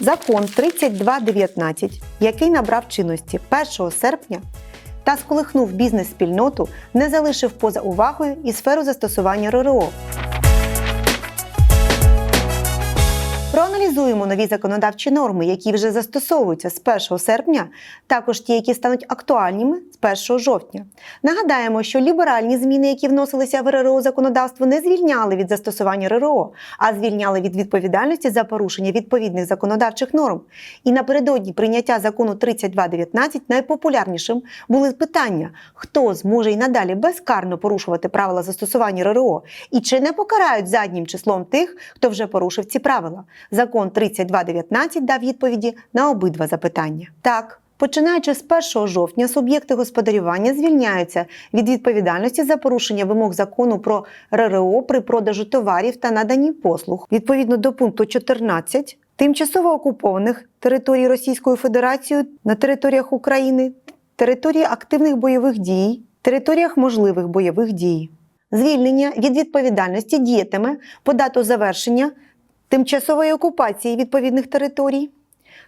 Закон 3219, який набрав чинності 1 серпня та сколихнув бізнес-спільноту, не залишив поза увагою і сферу застосування РРО. Проаналізуємо нові законодавчі норми, які вже застосовуються з 1 серпня, також ті, які стануть актуальними з 1 жовтня. Нагадаємо, що ліберальні зміни, які вносилися в РРО законодавство, не звільняли від застосування РРО, а звільняли від відповідальності за порушення відповідних законодавчих норм. І напередодні прийняття закону 3219 найпопулярнішим були питання, хто зможе і надалі безкарно порушувати правила застосування РРО, і чи не покарають заднім числом тих, хто вже порушив ці правила. Закон 3219 дав відповіді на обидва запитання. Так. Починаючи з 1 жовтня, суб'єкти господарювання звільняються від відповідальності за порушення вимог закону про РРО при продажу товарів та наданні послуг. Відповідно до пункту 14 тимчасово окупованих територій Російською Федерацією на територіях України, території активних бойових дій, територіях можливих бойових дій. Звільнення від відповідальності діятиме по дату завершення тимчасової окупації відповідних територій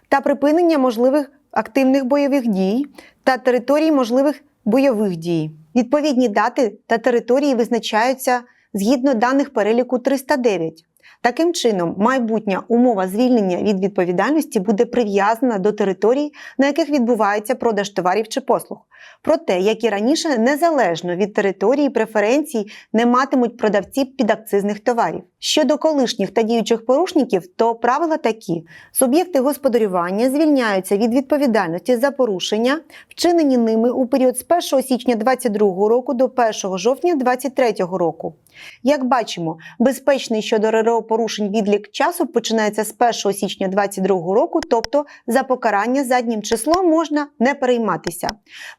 та припинення можливих активних бойових дій та територій можливих бойових дій. Відповідні дати та території визначаються згідно даних переліку 309. Таким чином, майбутня умова звільнення від відповідальності буде прив'язана до територій, на яких відбувається продаж товарів чи послуг. Проте, як і раніше, незалежно від території преференцій не матимуть продавці підакцизних товарів. Щодо колишніх та діючих порушників, то правила такі: суб'єкти господарювання звільняються від відповідальності за порушення, вчинені ними у період з 1 січня 2022 року до 1 жовтня 2023 року. Як бачимо, безпечний щодо РРО порушень відлік часу починається з 1 січня 2022 року, тобто за покарання заднім числом можна не перейматися.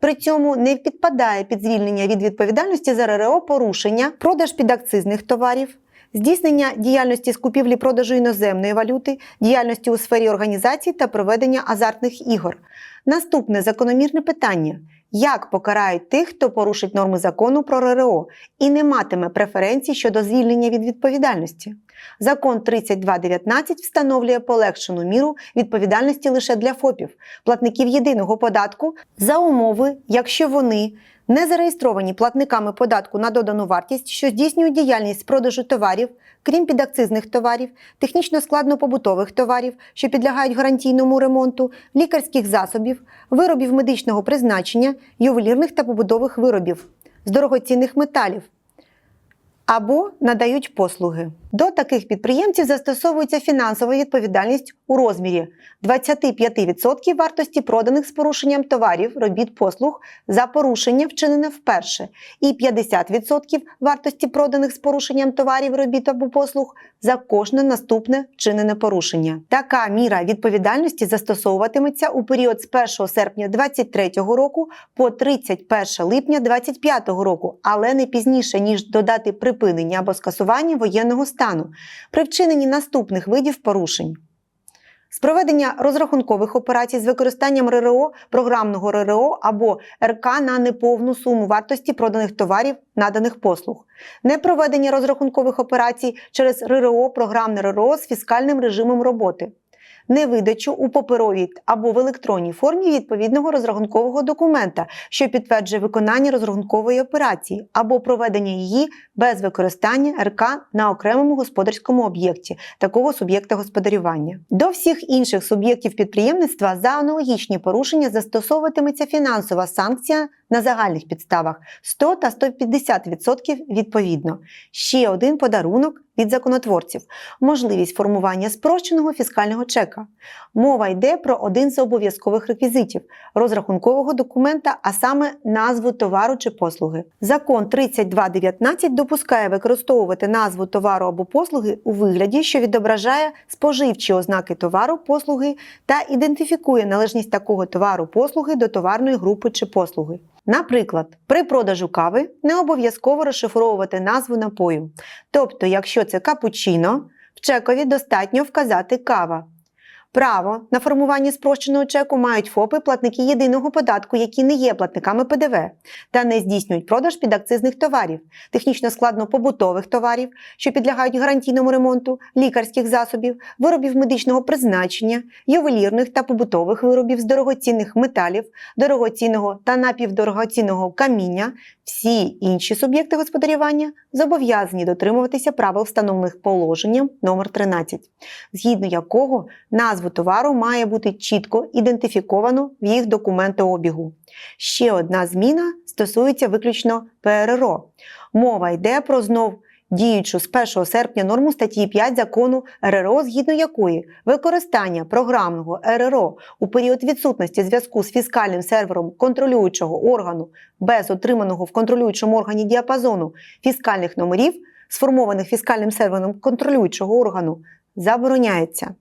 При цьому не підпадає під звільнення від відповідальності за РРО порушення, продаж підакцизних товарів. Здійснення діяльності з купівлі-продажу іноземної валюти, діяльності у сфері організації та проведення азартних ігор. Наступне закономірне питання: як покарають тих, хто порушить норми закону про РРО і не матиме преференцій щодо звільнення від відповідальності? Закон 3219 встановлює полегшену міру відповідальності лише для ФОПів, платників єдиного податку за умови, якщо вони не зареєстровані платниками податку на додану вартість, що здійснюють діяльність з продажу товарів, крім підакцизних товарів, технічно складно-побутових товарів, що підлягають гарантійному ремонту, лікарських засобів, виробів медичного призначення, ювелірних та побутових виробів з дорогоцінних металів або надають послуги. До таких підприємців застосовується фінансова відповідальність у розмірі 25% вартості проданих з порушенням товарів, робіт, послуг за порушення, вчинене вперше, і 50% вартості проданих з порушенням товарів, робіт або послуг за кожне наступне вчинене порушення. Така міра відповідальності застосовуватиметься у період з 1 серпня 2023 року по 31 липня 2025 року, але не пізніше ніж до дати припинення або скасування воєнного стану при вчиненні наступних видів порушень. З проведення розрахункових операцій з використанням РРО, програмного РРО або РК на неповну суму вартості проданих товарів, наданих послуг, непроведення розрахункових операцій через РРО, програмне РРО з фіскальним режимом роботи, невидачу у паперовій або в електронній формі відповідного розрахункового документа, що підтверджує виконання розрахункової операції, або проведення її без використання РК на окремому господарському об'єкті такого суб'єкта господарювання. До всіх інших суб'єктів підприємництва за аналогічні порушення застосовуватиметься фінансова санкція на загальних підставах 100 та 150% відповідно. Ще один подарунок від законотворців можливість формування спрощеного фіскального чека. Мова йде про один з обов'язкових реквізитів розрахункового документа, а саме назву товару чи послуги. Закон 3219 допускає використовувати назву товару або послуги у вигляді, що відображає споживчі ознаки товару, послуги та ідентифікує належність такого товару послуги до товарної групи чи послуги. Наприклад, при продажу кави не обов'язково розшифровувати назву напою. Тобто, якщо це капучино, в чекові достатньо вказати кава. Право на формування спрощеного чеку мають ФОПи платники єдиного податку, які не є платниками ПДВ та не здійснюють продаж підакцизних товарів, технічно складно побутових товарів, що підлягають гарантійному ремонту, лікарських засобів, виробів медичного призначення, ювелірних та побутових виробів з дорогоцінних металів, дорогоцінного та напівдорогоцінного каміння. Всі інші суб'єкти господарювання зобов'язані дотримуватися правил, встановлених положенням номер 13, згідно якого назву товару має бути чітко ідентифіковано в їх документообігу. Ще одна зміна стосується виключно ПРРО. Мова йде про знов діючу з 1 серпня норму статті 5 закону РРО, згідно якої використання програмного РРО у період відсутності зв'язку з фіскальним сервером контролюючого органу без отриманого в контролюючому органі діапазону фіскальних номерів, сформованих фіскальним сервером контролюючого органу, забороняється.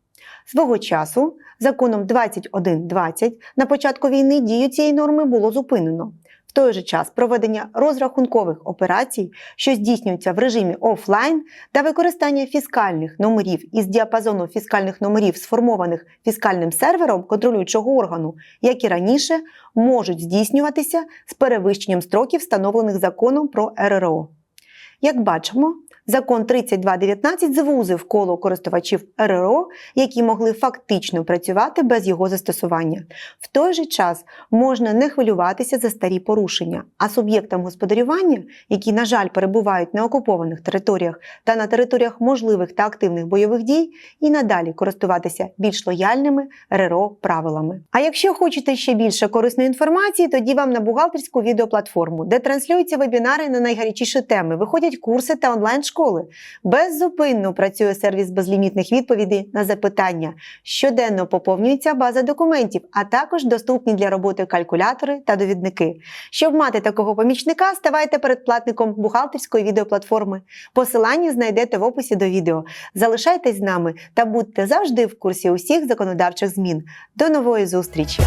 Свого часу законом 2120 на початку війни дію цієї норми було зупинено. В той же час проведення розрахункових операцій, що здійснюються в режимі офлайн, та використання фіскальних номерів із діапазону фіскальних номерів, сформованих фіскальним сервером контролюючого органу, як і раніше, можуть здійснюватися з перевищенням строків, встановлених законом про РРО. Як бачимо, закон 3219 звузив коло користувачів РРО, які могли фактично працювати без його застосування. В той же час можна не хвилюватися за старі порушення, а суб'єктам господарювання, які, на жаль, перебувають на окупованих територіях та на територіях можливих та активних бойових дій, і надалі користуватися більш лояльними РРО правилами. А якщо хочете ще більше корисної інформації, тоді вам на бухгалтерську відеоплатформу, де транслюються вебінари на найгарячіші теми, виходять курси та онлайн-школи. Беззупинно працює сервіс безлімітних відповідей на запитання. Щоденно поповнюється база документів, а також доступні для роботи калькулятори та довідники. Щоб мати такого помічника, ставайте передплатником бухгалтерської відеоплатформи. Посилання знайдете в описі до відео. Залишайтесь з нами та будьте завжди в курсі усіх законодавчих змін. До нової зустрічі!